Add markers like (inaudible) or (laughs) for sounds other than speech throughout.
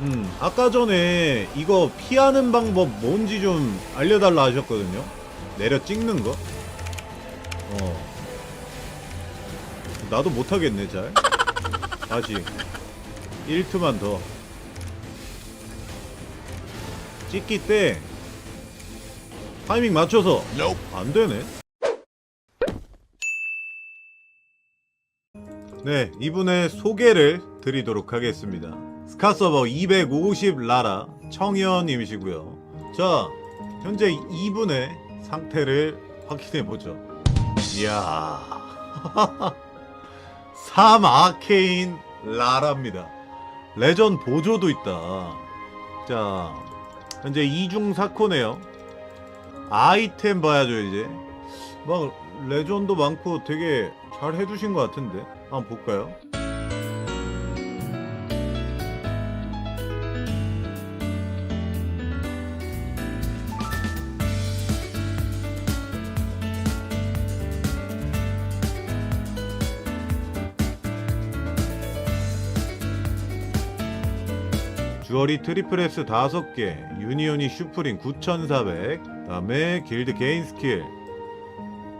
음, 아까 전에 이거 피하는 방법 뭔지 좀 알려달라 하셨거든요. 내려 찍는 거. 어. 나도 못하겠네, 잘. 다시. 1투만 더. 찍기 때 타이밍 맞춰서 안 되네. 네, 이분의 소개를 드리도록 하겠습니다. 스카서버 250 라라 청현님이시고요. 자, 현재 이분의 상태를 확인해 보죠. 이야, (laughs) 3 아케인 라라입니다. 레전 보조도 있다. 자, 현재 이중 사코네요. 아이템 봐야죠 이제. 막 레전도 많고 되게 잘 해주신 것 같은데. 한번 볼까요? 주얼이 트리플 S 5개, 유니온이 슈프림 9400, 그다음에 길드 개인 스킬.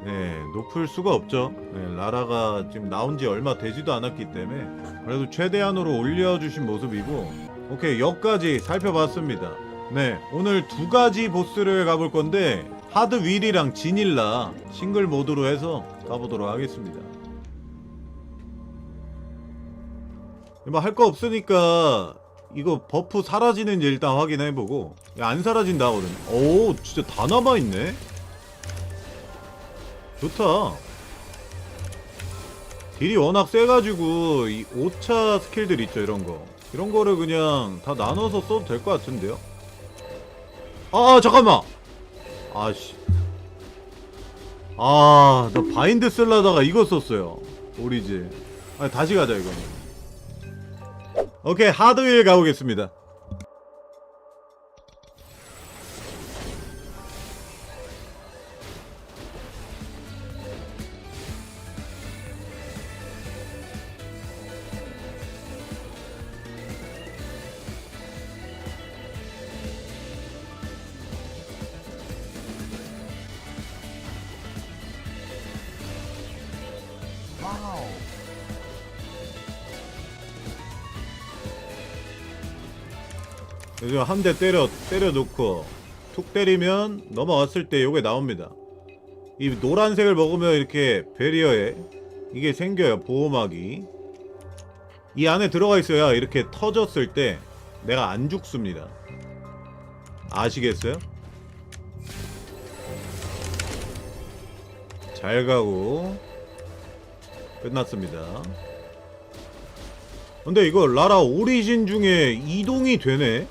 네, 높을 수가 없죠. 네, 라라가 지금 나온 지 얼마 되지도 않았기 때문에 그래도 최대한으로 올려주신 모습이고 오케이 여기까지 살펴봤습니다. 네, 오늘 두 가지 보스를 가볼 건데 하드 윌이랑 지닐라 싱글 모드로 해서 가보도록 하겠습니다. 뭐 할 거 없으니까 이거 버프 사라지는지 일단 확인해보고. 야, 안 사라진다 하거든. 오 진짜 다 남아있네. 좋다. 딜이 워낙 세가지고 이 5차 스킬들 있죠 이런거. 이런 거를 그냥 다 나눠서 써도 될 것 같은데요? 아 잠깐만! 아씨. 아나 바인드 쓸라다가 이거 썼어요. 오리지. 아 다시 가자 이거는 오케이 하드윌 가보겠습니다 요즘 한대 때려 때려 놓고 툭 때리면 넘어왔을 때 요게 나옵니다. 이 노란색을 먹으면 이렇게 베리어에 이게 생겨요 보호막이 이 안에 들어가 있어야 이렇게 터졌을 때 내가 안 죽습니다. 아시겠어요? 잘 가고 끝났습니다. 근데 이거 라라 오리진 중에 이동이 되네?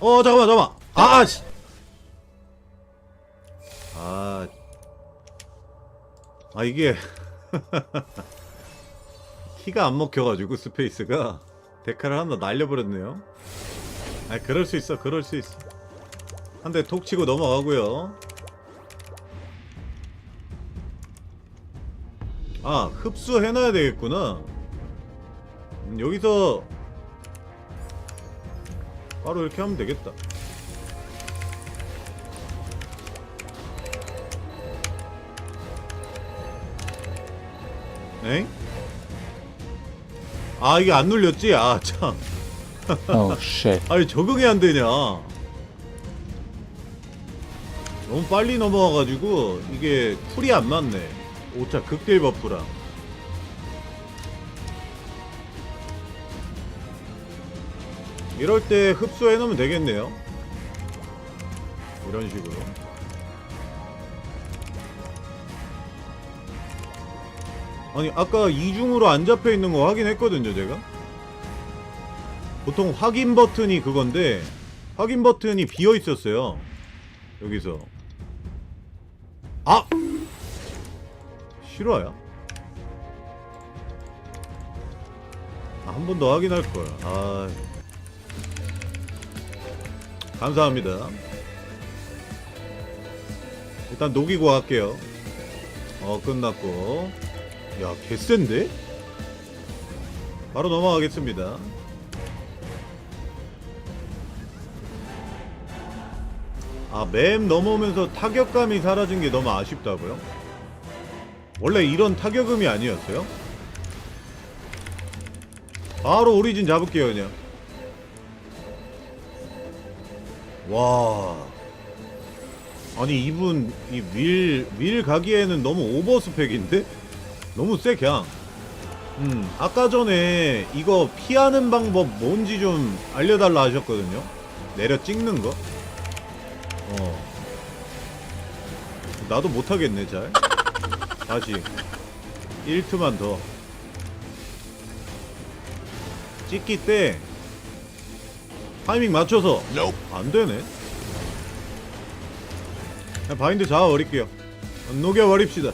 어 잠깐만 잠깐만. 아씨. 아, 아 이게. (laughs) 키가 안 먹혀가지고 스페이스가. 데카를 하나 날려버렸네요. 아 그럴 수 있어 그럴 수 있어. 한 대 톡 치고 넘어가고요. 아 흡수해놔야 되겠구나. 음, 여기서 바로 이렇게 하면 되겠다. 엥? 아 이게 안 눌렸지? 아 참. (laughs) Oh shit. 아니 적응이 안 되냐? 너무 빨리 넘어와가지고 이게 쿨이 안 맞네. 오차 극딜 버프랑. 이럴 때 흡수해 놓으면 되겠네요. 이런 식으로. 아니 아까 이중으로 안 잡혀 있는 거 확인했거든요, 제가. 보통 확인 버튼이 그건데 확인 버튼이 비어 있었어요. 여기서. 아! 실화야? 아, 한 번 더 확인할 걸. 아. 감사합니다. 일단 녹이고 갈게요. 어, 끝났고. 야, 개센데? 바로 넘어가겠습니다. 아, 맵 넘어오면서 타격감이 사라진 게 너무 아쉽다고요? 원래 이런 타격음이 아니었어요? 바로 오리진 잡을게요, 그냥. 와. 아니, 이분, 이 윌, 윌 가기에는 너무 오버 스펙인데? 너무 세, 그냥. 음, 아까 전에 이거 피하는 방법 뭔지 좀 알려달라 하셨거든요. 내려 찍는 거. 어. 나도 못하겠네, 잘. 다시. 1트만 더. 찍기 때 타이밍 맞춰서 안 되네. 그냥 바인드 잡아버릴게요. 녹여버립시다.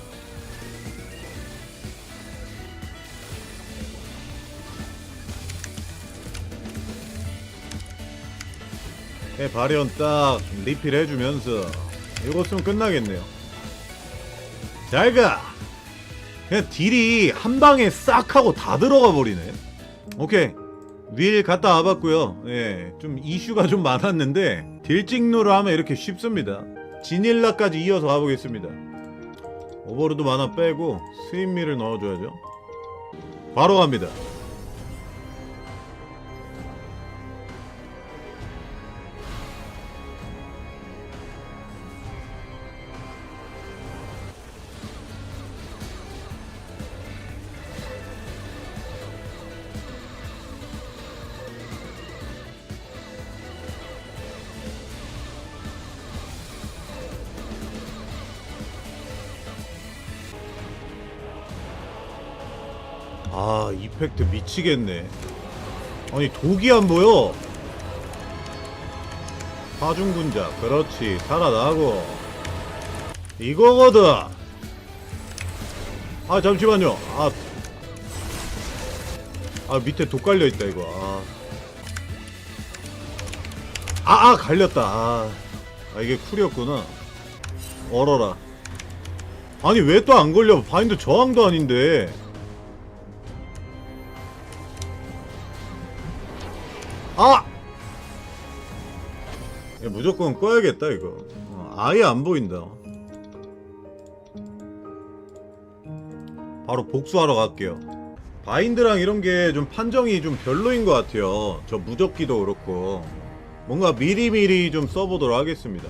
네, 발현 딱 리필 해주면서 이거 쓰면 끝나겠네요. 잘 가! 그냥 딜이 한 방에 싹 하고 다 들어가 버리네. 오케이. 윌 갔다 와봤고요. 예, 좀 이슈가 좀 많았는데 딜 찍누로 하면 이렇게 쉽습니다. 지닐라까지 이어서 가보겠습니다. 오버로드 만화 빼고 스윗미를 넣어줘야죠. 바로 갑니다. 아 이펙트 미치겠네. 아니 독이 안 보여. 파중군자 그렇지. 살아나고. 이거거든. 아 잠시만요. 아, 아 밑에 독 깔려있다 이거. 아, 아, 아 갈렸다. 아, 아 이게 쿨이었구나. 얼어라. 아니 왜 또 안 걸려? 바인드 저항도 아닌데 아! 야, 무조건 꺼야겠다 이거. 어, 아예 안 보인다. 바로 복수하러 갈게요. 바인드랑 이런 게 좀 판정이 좀 별로인 것 같아요. 저 무적기도 그렇고. 뭔가 미리미리 좀 써보도록 하겠습니다.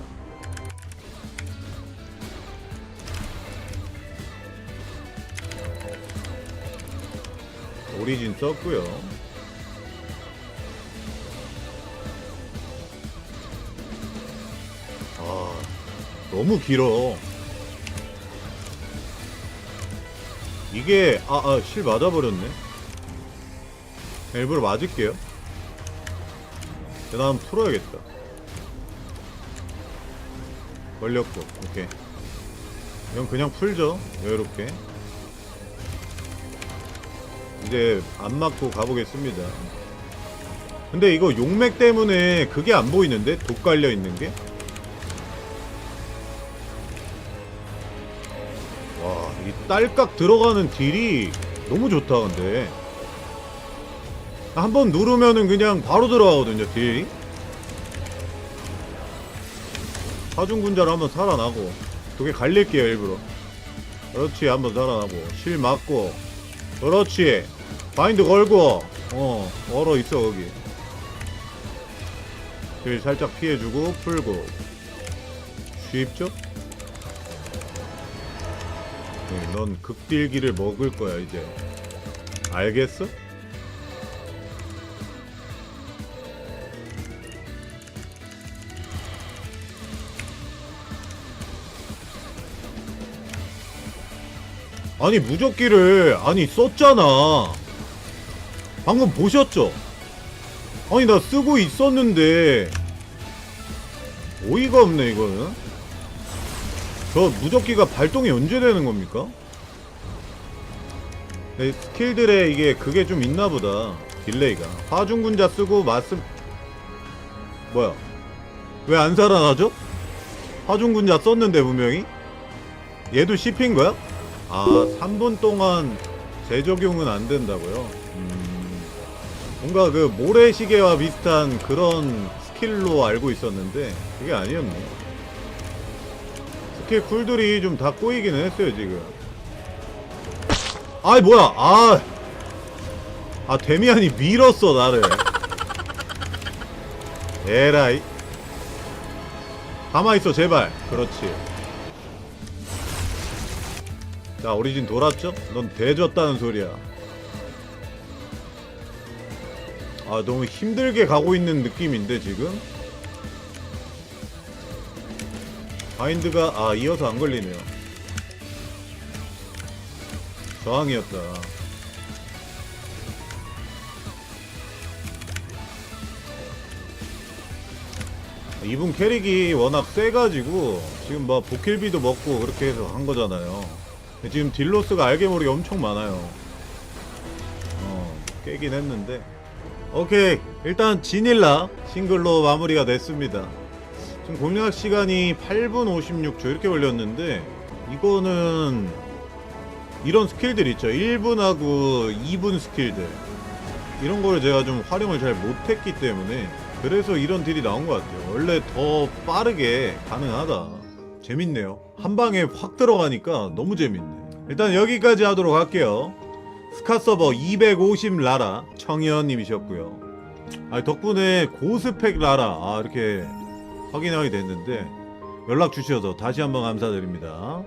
오리진 썼고요 너무 길어. 이게, 아, 아, 실 맞아버렸네. 일부러 맞을게요. 그 다음 풀어야겠다. 걸렸고, 오케이. 이건 그냥 풀죠. 여유롭게. 이제 안 맞고 가보겠습니다. 근데 이거 용맥 때문에 그게 안 보이는데? 독 깔려 있는 게? 딸깍 들어가는 딜이 너무 좋다, 근데. 한 번 누르면은 그냥 바로 들어가거든요, 딜. 사중군자로 한번 살아나고. 두 개 갈릴게요, 일부러. 그렇지, 한번 살아나고. 실 맞고. 그렇지. 바인드 걸고. 어, 얼어 있어, 거기. 딜 살짝 피해주고, 풀고. 쉽죠? 네, 넌 극딜기를 먹을 거야 이제 알겠어? 아니 무적기를 아니 썼잖아 방금 보셨죠? 아니 나 쓰고 있었는데 어이가 없네 이거는 저 무적기가 발동이 언제 되는 겁니까? 네, 스킬들에 이게 그게 좀 있나 보다. 딜레이가. 화중군자 쓰고 말씀 뭐야? 왜 안 살아나죠? 화중군자 썼는데 분명히? 얘도 씹힌 거야? 아, 3분 동안 재적용은 안 된다고요? 음... 뭔가 그 모래시계와 비슷한 그런 스킬로 알고 있었는데 그게 아니었네. 스킬 쿨들이 좀 다 꼬이기는 했어요 지금. 아이 뭐야? 아, 아 데미안이 밀었어 나를. 에라이. 가만 있어 제발. 그렇지. 자 오리진 돌았죠? 넌 대졌다는 소리야. 아 너무 힘들게 가고 있는 느낌인데 지금 바인드가 아 이어서 안 걸리네요. 저항이었다. 이분 캐릭이 워낙 세가지고 지금 뭐 보킬비도 먹고 그렇게 해서 한 거잖아요. 지금 딜로스가 알게 모르게 엄청 많아요. 어 깨긴 했는데. 오케이. 일단 지닐라 싱글로 마무리가 됐습니다 지금 공략 시간이 8분 56초 이렇게 걸렸는데 이거는 이런 스킬들 있죠. 1분하고 2분 스킬들. 이런 걸 제가 좀 활용을 잘 못했기 때문에 그래서 이런 딜이 나온 것 같아요. 원래 더 빠르게 가능하다. 재밌네요. 한 방에 확 들어가니까 너무 재밌네. 일단 여기까지 하도록 할게요. 스카 서버 250 라라 청희연님이셨고요. 아, 덕분에 고스펙 라라. 아, 이렇게 확인하게 됐는데 연락 주셔서 다시 한번 감사드립니다.